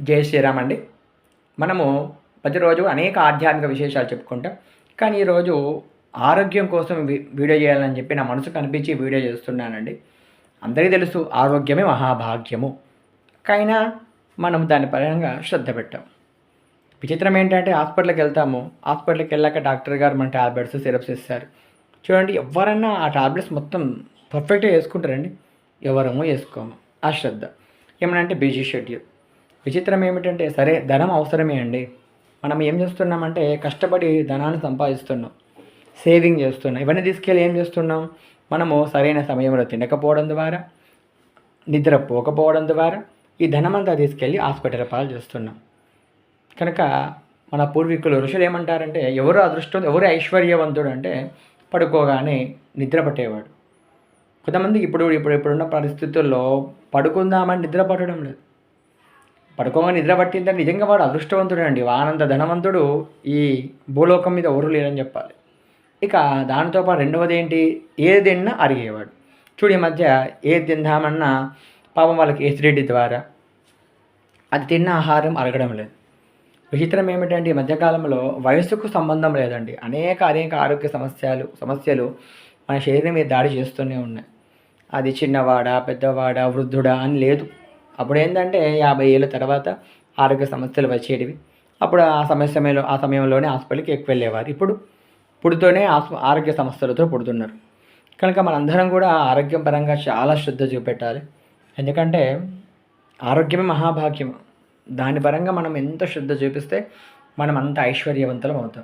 జై శ్రీరామ్ అండి. మనము ప్రతిరోజు అనేక ఆధ్యాత్మిక విశేషాలు చెప్పుకుంటాం. కానీ ఈరోజు ఆరోగ్యం కోసం వీడియో చేయాలని చెప్పి నా మనసు కనిపించి వీడియో చేస్తున్నానండి. అందరికీ తెలుసు ఆరోగ్యమే మహాభాగ్యము. కైనా మనం దాని పరంగా శ్రద్ధ పెట్టాం. విచిత్రం ఏంటంటే హాస్పిటల్కి వెళ్తాము. హాస్పిటల్కి వెళ్ళాక డాక్టర్ గారు మన టాబ్లెట్స్ సిరప్స్ ఇస్తారు. చూడండి ఎవరన్నా ఆ టాబ్లెట్స్ మొత్తం పర్ఫెక్ట్గా వేసుకుంటారండి. ఎవరమో వేసుకోము. ఆ శ్రద్ధ. ఏమనంటే బిజీ షెడ్యూల్. విచిత్రం ఏమిటంటే సరే ధనం అవసరమే అండి. మనం ఏం చేస్తున్నామంటే కష్టపడి ధనాన్ని సంపాదిస్తున్నాం. సేవింగ్ చేస్తున్నాం. ఇవన్నీ తీసుకెళ్ళి ఏం చేస్తున్నాం? మనము సరైన సమయంలో తినకపోవడం ద్వారా నిద్ర పోకపోవడం ద్వారా ఈ ధనమంతా తీసుకెళ్ళి హాస్పిటల్ పాలు చేస్తున్నాం. కనుక మన పూర్వీకులు ఋషులు ఏమంటారంటే ఎవరు అదృష్టం ఎవరు ఐశ్వర్యవంతుడు అంటే పడుకోగానే నిద్ర పట్టేవాడు. కొంతమంది ఇప్పుడు ఇప్పుడు ఇప్పుడున్న పరిస్థితుల్లో పడుకుందామని నిద్ర పట్టడం లేదు. పడుకోగా నిద్ర పట్టిందని నిజంగా వాడు అదృష్టవంతుడు అండి ఆనంద ధనవంతుడు. ఈ భూలోకం మీద ఎవరు లేరని చెప్పాలి. ఇక దానితో పాటు రెండవది ఏంటి? ఏది తిన్నా అరిగేవాడు. చూడు ఈ మధ్య ఏది తిందామన్నా పాపం వాళ్ళకి ఎసిడిటీ ద్వారా అది తిన్న ఆహారం అరగడం లేదు. విచిత్రం ఏమిటంటే ఈ మధ్యకాలంలో వయసుకు సంబంధం లేదండి. అనేక అనేక ఆరోగ్య సమస్యలు సమస్యలు మన శరీరం మీద దాడి చేస్తూనే ఉన్నాయి. అది చిన్నవాడా పెద్దవాడా వృద్ధుడా అని లేదు. అప్పుడు ఏంటంటే యాభై ఏళ్ళ తర్వాత ఆరోగ్య సమస్యలు వచ్చేటివి. అప్పుడు ఆ సమస్యలో ఆ సమయంలోనే హాస్పిటల్కి ఎక్కువ వెళ్ళేవారు ఇప్పుడు పుడుతూనే ఆస్- ఆరోగ్య సమస్యలతో పుడుతున్నారు. కనుక మనందరం కూడా ఆరోగ్యం పరంగా చాలా శ్రద్ధ చూపెట్టాలి. ఎందుకంటే ఆరోగ్యమే మహాభాగ్యం. దాని పరంగా మనం ఎంత శ్రద్ధ చూపిస్తే మనం అంత ఐశ్వర్యవంతులం అవుతాం.